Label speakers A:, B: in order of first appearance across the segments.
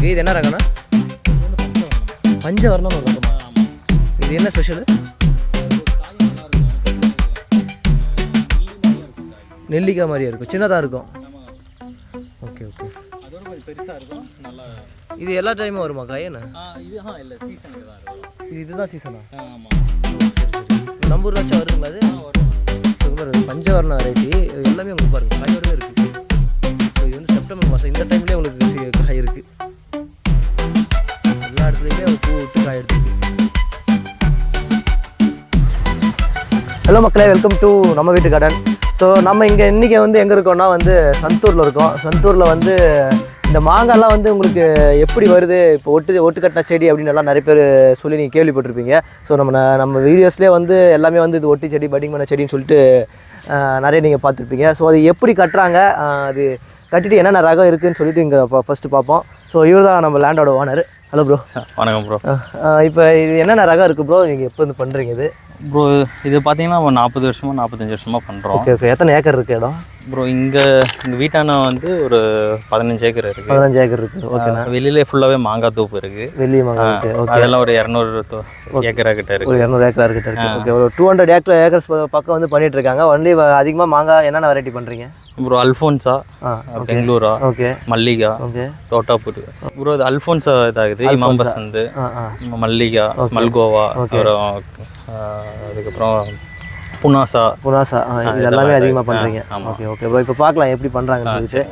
A: பாருங்க இது என்ன ரகம்னா? பஞ்சவர்ணம் ஒரு ரகமா. இது என்ன ஸ்பெஷல் நெல்லிக்காய் மாதிரியே இருக்கும். சின்னதாக இருக்கும். ஓகே ஓகே
B: பெருசாக இருக்கும் நல்லா
A: இது எல்லா டைமும் வருமா காய் என்ன?
B: இது
A: இதுதான் சீசனா நம்ம ஊர்லாச்சும் வருங்களா அது பாருங்க பஞ்சவர்ண வெரைட்டி எல்லாமே உங்களுக்கு பாருங்க காயோடவே இருக்கு. இது வந்து செப்டம்பர் மாதம் இந்த டைம்லேயே உங்களுக்கு ஹலோ மக்களே வெல்கம் டு நம்ம வீட்டு கார்டன் ஸோ நம்ம இங்கே இன்றைக்கி வந்து எங்கே இருக்கோம்னா வந்து சந்தூரில் இருக்கோம். சந்தூரில் வந்து இந்த மாங்காய்லாம் வந்து உங்களுக்கு எப்படி வருது? இப்போ ஒட்டு ஒட்டு கட்டின செடி அப்படின்னு எல்லாம் நிறைய பேர் சொல்லி நீங்கள் கேள்விப்பட்டிருப்பீங்க. ஸோ நம்ம நம்ம வீடியோஸ்லேயே வந்து எல்லாமே வந்து இது ஒட்டி செடி பட்டிங் பண்ண செடின்னு சொல்லிட்டு நிறைய நீங்கள் பார்த்துருப்பீங்க. ஸோ அது எப்படி கட்டுறாங்க? அது கட்டிட்டு என்னென்ன ரகம் இருக்குதுன்னு சொல்லிட்டு இங்கே ஃபஸ்ட்டு பார்ப்போம். ஸோ இவர் தான் நம்ம லேண்டோட ஓனர் ஹலோ ப்ரோ
B: வணக்கம் ப்ரோ
A: இப்போ இது என்னென்ன ரகம் இருக்குது ப்ரோ நீங்கள் எப்போ வந்து பண்ணுறீங்க இது?
B: ப்ரோ இது பார்த்தீங்கன்னா ஒரு நாற்பது வருஷமாக நாற்பத்தஞ்சு வருஷமாக பண்ணுறோம்
A: ஓகே ஓகே. எத்தனை ஏக்கர் இருக்குது இடம்?
B: ப்ரோ இங்கே எங்கள் வீட்டான வந்து ஒரு பதினஞ்சு ஏக்கர் இருக்குது
A: பதினஞ்சு ஏக்கர் இருக்குது ஓகேண்ணா.
B: வெளியில ஃபுல்லாகவே மாங்காய் தோப்பு இருக்குது
A: வெள்ளி மாங்காய் இருக்குது ஓகே.
B: அதெல்லாம் ஒரு இரநூறு ஏக்கரா கிட்ட இருக்கு.
A: ஒரு இரநூறு ஏக்கர் கிட்ட இருக்கு. ஓகே. ஒரு டூ ஹண்ட்ரட் ஏக்கர் ஏக்கர்ஸ் பக்கம் வந்து பண்ணிட்டு இருக்காங்க. ஒன்லி அதிகமாக மாங்காய் என்னென்ன வெரைட்டி பண்ணுறீங்க
B: ப்ரோ அல்ஃபோன்ஸா பெங்களூரா
A: okay.
B: Mallika
A: okay.
B: Totapur bro இது அல்ஃபோன்ஸா இதாகுது. இமாம் பசந்த் மல்லிகா மல்கோவா அப்புறம் அதுக்கப்புறம் புனாசா.
A: புனாசா இது எல்லாமே அதிகமாக பண்ணுறீங்க. Okay okay. ப்ரோ இப்போ பார்க்கலாம் எப்படி பண்ணுறாங்கன்னு சொல்லிட்டு.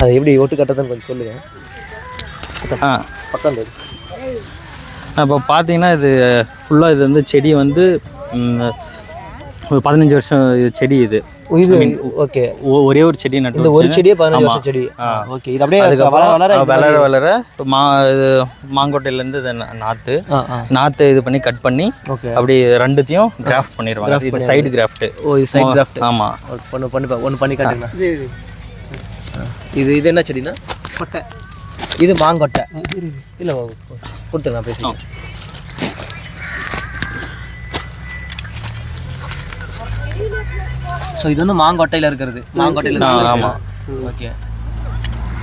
A: அது எப்படி ஒட்டு கட்டதுன்னு கொஞ்சம் சொல்லுங்கள்
B: ஆ.
A: பக்கம்
B: இப்போ பார்த்தீங்கன்னா இது ஃபுல்லாக இது வந்து செடி வந்து ஒரு பதினஞ்சு வருஷம் இது செடி இது.
A: இது ஓகே
B: ஒரே ஒரு செடி நட்டு
A: இந்த ஒரு செடியே பதினஞ்சு. வருஷம் செடி. ஓகே இது அப்படியே
B: அதுக்கப்புறம்
A: வளர வளர
B: வளர வளர மா இது மாங்கொட்டையிலேருந்து இதை நாற்று நாற்று இது பண்ணி கட் பண்ணி
A: ஓகே
B: அப்படி ரெண்டுத்தையும் கிராஃப்ட் பண்ணிடுவாங்க. இது சைடு கிராஃப்ட்
A: ஓ இது சைட் கிராஃப்ட்
B: ஆமாம்
A: ஒன்று பண்ணி ஒன்று பண்ணி காட்டுங்க. இது இது. என்ன செடினா கொட்டை. இது மாங்கொட்டை. இல்லை கொடுத்துருங்க நான் ஸோ இது வந்து மாங்கொட்டையில் இருக்கிறது. மாங்கொட்டையில்
B: ஆமா.
A: ஓகே.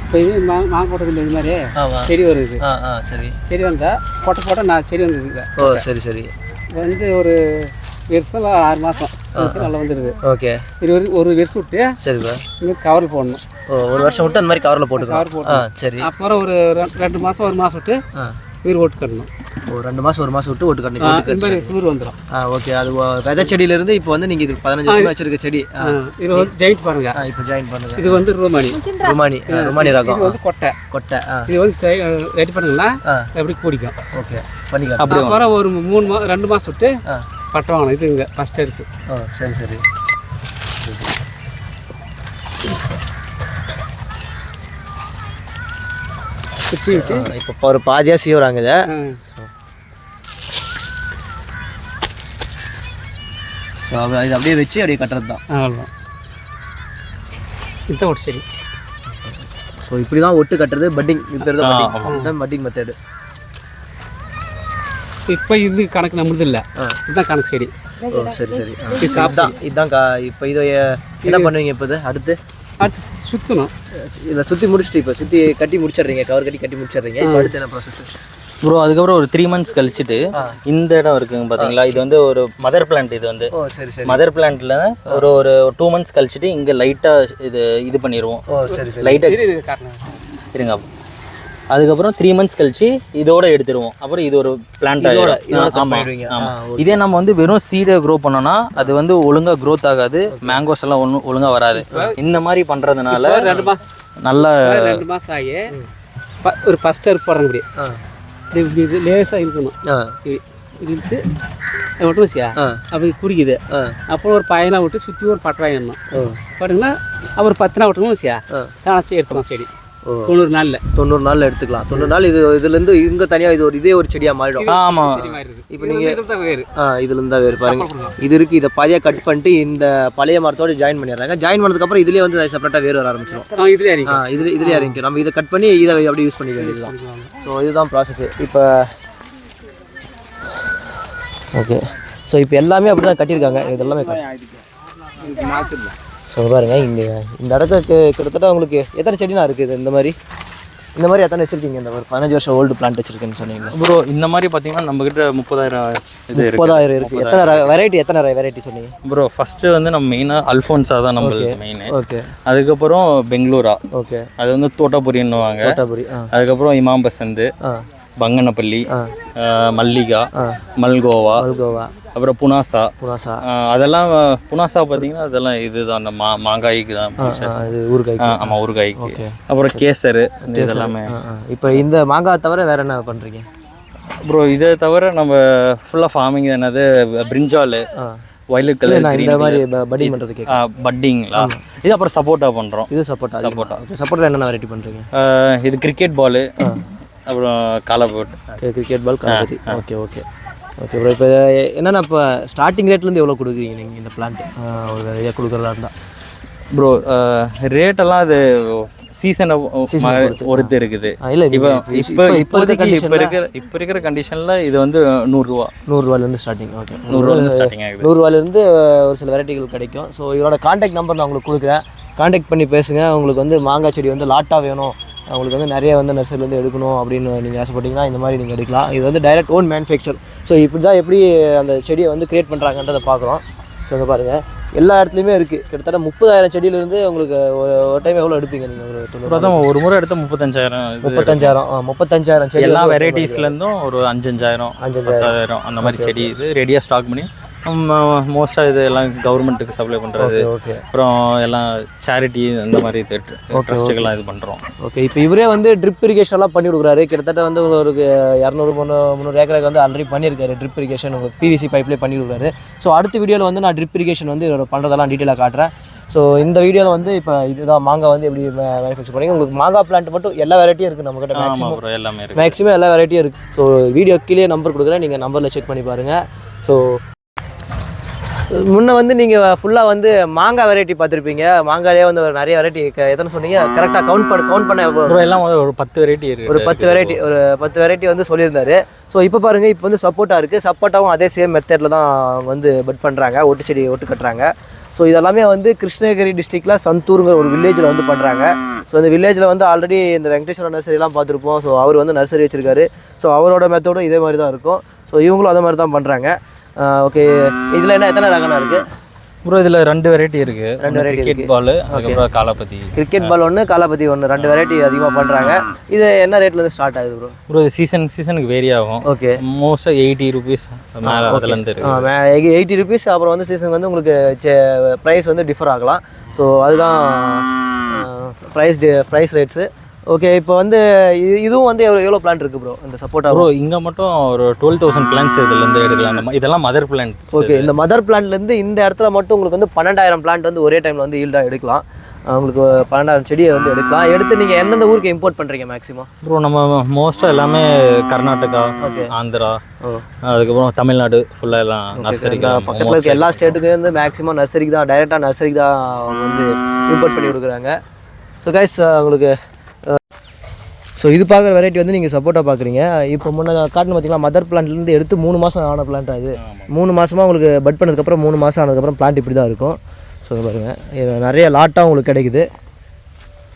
C: இப்போ இது மா மாங்கோட்டத்தில் இது மாதிரி
A: ஆமாம்
C: செடி வருது.
A: ஆ ஆ சரி.
C: செடி வந்தால் போட்ட போட்ட நான் செடி வந்துருக்குங்க
A: ஓ சரி சரி.
C: வந்து ஒரு வருஷம் ஆறு மாதம் நல்லா வந்துடுது
A: ஓகே.
C: இது ஒரு ஒரு வருஷம் விட்டு
A: சரிப்பா
C: இன்னும் கவரில் போடணும்.
A: ஒரு வருஷம் விட்டு அந்த மாதிரி கவரில் போட்டுக்கலாம்.
C: கவர் போட்டு
A: சரி.
C: அப்புறம் ஒரு ரெண்டு- மாதம் ஒரு மாதம் விட்டு உயிர் ஓட்டு கட்டணும்
A: ஒரு ரெண்டு மாதம் ஒரு மாதம் விட்டு ஓட்டு கட்டி
C: ஆ, இந்த மாதிரி குளிர் வந்துடும்
A: ஆ ஓகே அது விதை செடியிலேருந்து இப்போ வந்து நீங்கள் இது பதினஞ்சு வருஷம் வச்சிருக்க செடி. ஆ
C: இது வந்து ஜெயிட் பாருங்க.
A: ஆ, இப்போ ஜாயின் பண்ணுங்க
C: இது வந்து
A: ருமானி. ஆ, ருமானி
C: இது
A: ரகம்
C: வந்து கொட்டை.
A: கொட்டை
C: இது வந்து ரெடி பண்ணுங்கன்னா எப்படி பிடிக்கும்
A: ஓகே பண்ணிக்கலாம்.
C: அப்புறம் ஒரு மூணு மா ரெண்டு மாதம் விட்டு
A: ஆ.
C: பட்டை வாங்கணும். இது இங்கே ஃபஸ்ட்டு இருக்குது
A: ஓ சரி சரி.
C: பிரிச்சு விட்டு
A: ஆ, இப்போ ஒரு பாதியாக சீவுறாங்க இதை. இது அப்படியே வச்சு அப்படியே கட்டுறது தான்
C: அவ்வளோதான் இதுதான் ஒரு செடி
A: ஸோ இப்படி தான் ஒட்டு கட்டுறது பட்டிங் இது பேர் தான் பட்டிங் பட்டிங் மெத்தடு
C: இப்போ இது கணக்கு நம்மளுது இல்லை. இதுதான் கணக்கு செடி
A: ஓ சரி சரி. இதுதான் இதுதான் கா இப்போ இதை என்ன பண்ணுவீங்க இப்போ இது? அடுத்து?
C: அடுத்து சுற்றணும்
A: இதில் சுற்றி முடிச்சுட்டு இப்போ சுற்றி கட்டி முடிச்சிடுறீங்க கவர் கட்டி கட்டி முடிச்சிடுறீங்க. அடுத்து என்ன ப்ராசஸ்
B: ப்ரோ அதுக்கப்புறம் ஒரு த்ரீ மந்த்ஸ் கழிச்சுட்டு இந்த இடம் இருக்குங்க பார்த்தீங்களா இது வந்து ஒரு மதர் பிளான்ட் இது வந்து.
A: ஓ சரி சரி.
B: மதர் பிளான்ட்ல ஒரு ஒரு டூ மந்த்ஸ் கழிச்சுட்டு இங்கே லைட்டாக இது இது பண்ணிடுவோம்
A: ஓ சரி சரி.
B: லைட்டாக
C: இது இது காட்டணும்
B: இருங்க. அதுக்கப்புறம் த்ரீ மந்த்ஸ் கழிச்சு இதோட எடுத்துருவோம். அப்புறம் இது ஒரு பிளான்ட் இதே நம்ம வந்து வெறும் சீடை க்ரோ பண்ணோம்னா அது வந்து ஒழுங்கா க்ரோத் ஆகாது. மேங்கோஸ் எல்லாம் ஒன்றும் ஒழுங்கா வராது. இந்த மாதிரி
C: மாதம்
B: நல்ல
C: ரெண்டு மாதம் ஆகி ஒரு ஃபஸ்ட் போடுறாங்க இப்படி
A: ஆ.
C: இது லேசாக இருக்கணும் இழுத்து அது விட்டு வச்சியா?
A: ஆ.
C: அப்படி குடிக்குது அப்புறம் ஒரு பையனாக விட்டு சுற்றி ஒரு பட்டு வாங்கிடணும் பாருங்கன்னா அப்புறம் பத்து நாள் விட்டணும் வச்சியா?
A: ஆ.
C: தானே எடுக்கலாம் செடி. தொண்ணூறு நாளில்.
A: தொண்ணூறு நாளில் எடுத்துக்கலாம். தொண்ணூறு நாள் இது இதுலேருந்து இங்கே தனியாக இது ஒரு இதே ஒரு செடியாக மாறிடும்.
B: ஆமா.
C: செடி மாதிரி இருக்குது
A: இப்போ
C: நீங்கள் இதில் தான் வேறு.
A: ஆ இதுலேருந்து தான் வேறு. பாருங்க. இது இருக்குது இதை பாதியாக கட் பண்ணிட்டு இந்த பழைய மரத்தோட ஜாயின் பண்ணிடுறாங்க. ஜாயின் பண்ணதுக்கப்புறம் இதுலேயே வந்து செப்பரேட்டாக வேறு வர ஆரம்பிச்சிடும்
C: ஆ இதுலேயே
A: ஆ இதில் இதுலேயே இறங்கிக்கும் நம்ம இதை கட் பண்ணி இதை அப்படியே யூஸ் பண்ணிக்க வேண்டியதுதான். ஸோ இதுதான் ப்ராசஸ் இப்போ ஓகே ஸோ இப்போ எல்லாமே அப்படி தான் கட்டியிருக்காங்க இது எல்லாமே
C: இது மாற்றிடல
A: ஸோ பாருங்க இங்கே. இந்த இடத்துக்கு கிட்டத்தட்ட உங்களுக்கு எத்தனை செடினா இருக்குது இந்த மாதிரி? இந்த மாதிரி எத்தனை வச்சிருக்கீங்க? இந்த ஒரு பதினஞ்சு வருஷம் ஓல்டு பிளான்ட் வச்சிருக்கேன்னு சொன்னீங்க.
B: ப்ரோ இந்த மாதிரி பார்த்தீங்கன்னா நம்மக்கிட்ட முப்பதாயிரம் இது
A: முப்பதாயிரம் இருக்குது எத்தனை வெரைட்டி எத்தனை வெரைட்டி சொன்னீங்க?
B: ப்ரோ ஃபஸ்ட்டு வந்து நம்ம மெயினாக அல்ஃபோன்ஸா தான் நம்மளுக்கு மெயின்
A: ஓகே
B: அதுக்கப்புறம் பெங்களூரா.
A: ஓகே
B: அது வந்து தோட்டாபுரின்னுவாங்க.
A: தோட்டாபுரி
B: அதுக்கப்புறம் இமாம் பசந்து
A: ஆ.
B: பங்கனப்பள்ளி மல்லிகா மல்கோவா.
A: மல்கோவா.
B: அப்புறம் புனாசா.
A: புனாசா.
B: அதெல்லாம் புனாசா பார்த்தீங்கன்னா அதெல்லாம் இதுதான் அந்த மா மாங்காய்க்கு தான்
A: இது ஊறுகாய்
B: ஆ, ஆமா ஊறுகாய்க்கு. அப்புறம் கேசரு இதெல்லாமே
A: இப்போ இந்த மாங்காய் தவிர வேற என்ன பண்ணுறீங்க
B: ப்ரோ இதை தவிர நம்ம ஃபுல்லாக ஃபார்மிங் என்னது பிரிஞ்சால்
A: நான் இந்த மாதிரி படி பண்ணுறது கேட்க
B: பட்டிங்களா? இது அப்புறம் சப்போட்டா பண்ணுறோம்
A: இது சப்போட்டா சப்போட்டா. சப்போட்டா என்னென்ன வெரைட்டி பண்ணுறீங்க
B: இது கிரிக்கெட் பாலு அப்புறம் காலபோட்
A: cricket ball Ganapathi okay okay. Okay bro இப்போ என்னென்ன இப்போ ஸ்டார்டிங் ரேட்லேருந்து எவ்வளோ கொடுக்குறீங்க நீங்கள் இந்த பிளான்ட் ஒரு நிறைய கொடுக்குறதா இருந்தால்
B: ப்ரோ ரேட்டெல்லாம் அது சீசனை ஒருத்து இருக்குது.
A: இல்லை
B: இப்போ
A: இப்போ
B: இப்போ
A: இப்போ இருக்க
B: இப்போதைக்கு இப்போ இருக்கிற இப்போ இருக்கிற கண்டிஷனில் இது வந்து நூறுரூவா.
A: நூறுரூவாலேருந்து ஸ்டார்டிங் ஓகே
B: நூறுரூவாலேருந்து ஸ்டார்டிங் ஆகுது.
A: நூறுரூவாலேருந்து ஒரு சில வெரைட்டிகள் கிடைக்கும். ஸோ இவரோட காண்டாக்ட் நம்பர் நான் உங்களுக்கு கொடுக்குறேன். காண்டாக்ட் பண்ணி பேசுங்க. உங்களுக்கு வந்து மாங்காய் செடி வந்து லாட்டாக வேணும். உங்களுக்கு வந்து நிறைய வந்து நர்சரிலேருந்து எடுக்கணும் அப்படின்னு நீங்கள் ஆசைப்பட்டீங்கன்னா இந்த மாதிரி நீங்கள் எடுக்கலாம். இது வந்து டைரக்ட் ஓன் மேனுஃபேக்சர் ஸோ இப்படி தான் எப்படி அந்த செடியை வந்து கிரியேட் பண்ணுறாங்கன்றதை பார்க்குறோம் ஸோ இங்கே பாருங்கள் எல்லா இடத்துலையுமே இருக்குது கிட்டத்தட்ட முப்பதாயிரம் செடியிலேருந்து உங்களுக்கு ஒரு ஒரு டைம் எவ்வளோ எடுப்பீங்க நீங்கள் ஒரு
B: ஒரு முறை எடுத்த முப்பத்தஞ்சாயிரம்
A: முப்பத்தஞ்சாயிரம். முப்பத்தஞ்சாயிரம் செடி
B: எல்லா வெரைட்டிஸ்லேருந்தும் ஒரு அஞ்சஞ்சாயிரம்
A: அஞ்சஞ்சாயிரம்.
B: அந்த மாதிரி செடி இது ரெடியாக ஸ்டாக் பண்ணி மோஸ்ட்டாக இது எல்லாம் கவர்மெண்ட்டுக்கு சப்ளை பண்ணுறது
A: ஓகே
B: அப்புறம் எல்லாம் சேரிட்டி அந்த மாதிரி ட்ரஸ்ட்டுக்கெல்லாம் இது பண்ணுறோம்
A: ஓகே இப்போ இவரே வந்து ட்ரிப் இரிகேஷன்லாம் பண்ணி கொடுக்குறாரு. கிட்டத்தட்ட வந்து உங்களுக்கு இரநூறு முந்நூறு முந்நூறு ஏக்கருக்கு வந்து ஆல்ரெடி பண்ணியிருக்காரு. ட்ரிப் இரிகேஷன் உங்களுக்கு பிவிசி பைப்லேயே பண்ணி கொடுக்குறாரு. ஸோ அடுத்த வீடியோவில் வந்து நான் ட்ரிப் இரிகேஷன் வந்து பண்ணுறதெல்லாம் டீட்டெயிலாக காட்டுறேன். ஸோ இந்த வீடியோவில் வந்து இப்போ இதுதான் மாங்காய் வந்து எப்படி மேனுஃபேக்சர் பண்ணி உங்களுக்கு மாங்காய் பிளான்ட் மட்டும் எல்லா வெரைட்டியும் இருக்குது நம்மக்கிட்ட மேக்ஸிமம்
B: எல்லாமே
A: மேக்ஸிமம் எல்லா வெரைட்டியும் இருக்குது ஸோ வீடியோ கீழே நம்பர் கொடுக்குறேன். நீங்கள் நம்பரில் செக் பண்ணி பாருங்கள் ஸோ முன்ன வந்து நீங்கள் ஃபுல்லாக வந்து மாங்காய் வெரைட்டி பார்த்துருப்பீங்க. மாங்காயே வந்து ஒரு நிறைய வெரைட்டி எத்தனை சொன்னீங்க? கரெக்டாக கவுண்ட் பண்ண கவுண்ட் பண்ண
B: எல்லாம் ஒரு பத்து வெரைட்டி இருக்கு.
A: ஒரு பத்து வெரைட்டி ஒரு பத்து வெரைட்டி வந்து சொல்லியிருந்தாரு. ஸோ இப்போ பாருங்கள் இப்போ வந்து சப்போட்டா இருக்குது சப்போட்டாவும் அதே சேம் மெத்தடில் தான் வந்து பட் பண்ணுறாங்க ஒட்டு செடி ஒட்டு கட்டுறாங்க. ஸோ இதெல்லாமே வந்து கிருஷ்ணகிரி டிஸ்ட்ரிக்டில் சந்தூருங்கிற ஒரு வில்லேஜில் வந்து பண்ணுறாங்க ஸோ இந்த வில்லேஜில் வந்து ஆல்ரெடி இந்த வெங்கடேஸ்வர நர்சரிலாம் பார்த்துருப்போம். ஸோ அவர் வந்து நர்சரி வச்சிருக்காரு. ஸோ அவரோட மெத்தடும் இதே மாதிரி தான் இருக்கும். ஸோ இவங்களும் அதே மாதிரி தான் பண்ணுறாங்க ஓகே இதில் என்ன எத்தனை ரகம்னா இருக்குது
B: ப்ரோ இதில் ரெண்டு வெரைட்டி இருக்கு.
A: ரெண்டு variety
B: கிரிக்கெட் பால் அதுக்கப்புறம் காலாபதி.
A: கிரிக்கெட் பால் ஒன்று காலாபதி ஒன்று ரெண்டு வெரைட்டி அதிகமாக பண்ணுறாங்க இது என்ன ரேட்லேருந்து ஸ்டார்ட் ஆகுது ப்ரோ
B: ப்ரோ இது சீசன் சீசனுக்கு வேரி ஆகும்.
A: ஓகே
B: மோஸ்ட்டாக எயிட்டி ருபீஸ் மேலே அதுலேருந்து இருக்கு.
A: எயிட்டி ருபீஸ் அப்புறம் வந்து சீசன் வந்து உங்களுக்கு ப்ரைஸ் வந்து டிஃபர் ஆகலாம். ஸோ அதுதான் ப்ரைஸ் ப்ரைஸ் ரேட்ஸு ஓகே இப்போ வந்து இது- இதுவும் வந்து எவ்வளோ எவ்வளோ பிளான் இருக்குது ப்ரோ இந்த சப்போட்டா
B: ப்ரோ இங்கே மட்டும் ஒரு டுவெல் தௌசண்ட் பிளான்ஸ் இதுலேருந்து எடுக்கலாம். இந்த மா- இதெல்லாம் மதர் பிளான்ட்
A: ஓகே இந்த மதர் பிளான்ட்லேருந்து இந்த இடத்துல மட்டும் உங்களுக்கு வந்து பன்னெண்டாயிரம் பிளான்ட் வந்து ஒரே டைமில் வந்து ஈல்டாக எடுக்கலாம். உங்களுக்கு பன்னெண்டாயிரம் செடியை வந்து எடுக்கலாம். எடுத்து நீங்கள் எந்தெந்த ஊருக்கு இம்போர்ட் பண்ணுறீங்க மேக்ஸிமம்
B: ப்ரோ நம்ம மோஸ்ட்டாக எல்லாமே கர்நாடகா
A: Okay.
B: ஆந்திரா அதுக்கப்புறம் தமிழ்நாடு ஃபுல்லாக எல்லாம் நர்சரிக்கு
A: பக்கத்தில் இருக்க எல்லா ஸ்டேட்டுக்கும் வந்து மேக்ஸிமம் நர்சரிக்கு தான் டைரெக்டாக நர்சரிக்கு தான் வந்து இம்போர்ட் பண்ணி கொடுக்குறாங்க. ஸோ கைஸ் உங்களுக்கு ஸோ இது பார்க்குற வெரைட்டி வந்து நீங்கள் சப்போட்டா பார்க்குறீங்க. இப்போ முன்ன காட்டுன்னு பார்த்தீங்கன்னா மதர் பிளான்ட்லேருந்து எடுத்து மூணு மாதம் ஆன பிளான்ட் அது. மூணு மாதமாக உங்களுக்கு பட் பண்ணதுக்கப்புறம் மூணு மாதம் ஆனதுக்கப்புறம் பிளான்ட் இப்படி தான் இருக்கும். ஸோ பாருங்கள் நிறைய லாட்டாக உங்களுக்கு கிடைக்குது.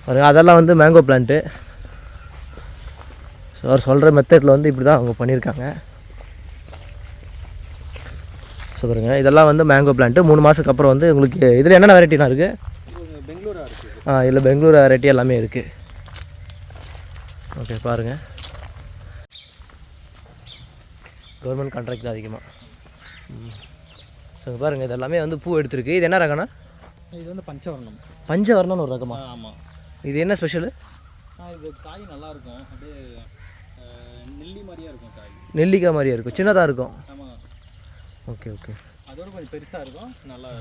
A: பாருங்க அதெல்லாம் வந்து மேங்கோ பிளான்ட்டு ஸோ அவர் சொல்கிற மெத்தடில் வந்து இப்படி தான் அவங்க பண்ணியிருக்காங்க. ஸோ பாருங்க. இதெல்லாம் வந்து மேங்கோ பிளான்ட்டு மூணு மாதத்துக்கு அப்புறம் வந்து உங்களுக்கு இதில் என்னென்ன வெரைட்டிலாம் இருக்குது ஆ இதில் பெங்களூர் வெரைட்டி எல்லாமே இருக்குது ஓகே பாருங்கள் கவர்மெண்ட் கான்ட்ராக்ட் தான் அதிகமாக ஸோ பாருங்கள் இது எல்லாமே வந்து பூ எடுத்திருக்கு. இது என்ன ரகம்னா?
B: இது வந்து பஞ்சவர்ணம்.
A: பஞ்சவர்ணம்னு ஒரு ரகமா?
B: ஆமாம்
A: இது என்ன ஸ்பெஷலு
B: இது காய் நல்லா இருக்கும். அப்படியே நெல்லி மாதிரியே இருக்கும் காய்.
A: நெல்லிக்காய் மாதிரியே இருக்கும். சின்னதாக இருக்கும்.
B: ஆமாம்
A: ஓகே ஓகே.
B: அதோட கொஞ்சம் பெருசாக இருக்கும். நல்லா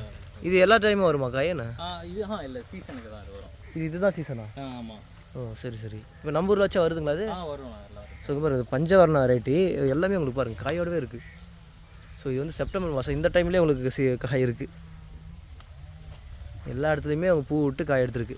A: இது எல்லா டைமும் வருமா காய் என்ன?
B: இது ஆ இல்லை சீசனுக்கு தான் இது வரும்.
A: இது இதுதான் சீசனா
B: ஆமாம்
A: ஓ சரி சரி. இப்போ நம்ம ஊரில் வச்சா வருதுங்களா அது?
B: வரும்
A: ஸோ இங்க பாருங்க பஞ்சவர்ண வெரைட்டி எல்லாமே உங்களுக்கு பாருங்கள் காயோடவே இருக்குது ஸோ இது வந்து செப்டம்பர் மாதம் இந்த டைம்லேயே உங்களுக்கு காய் இருக்குது எல்லா இடத்துலையுமே அவங்க பூ விட்டு காய் எடுத்திருக்கு.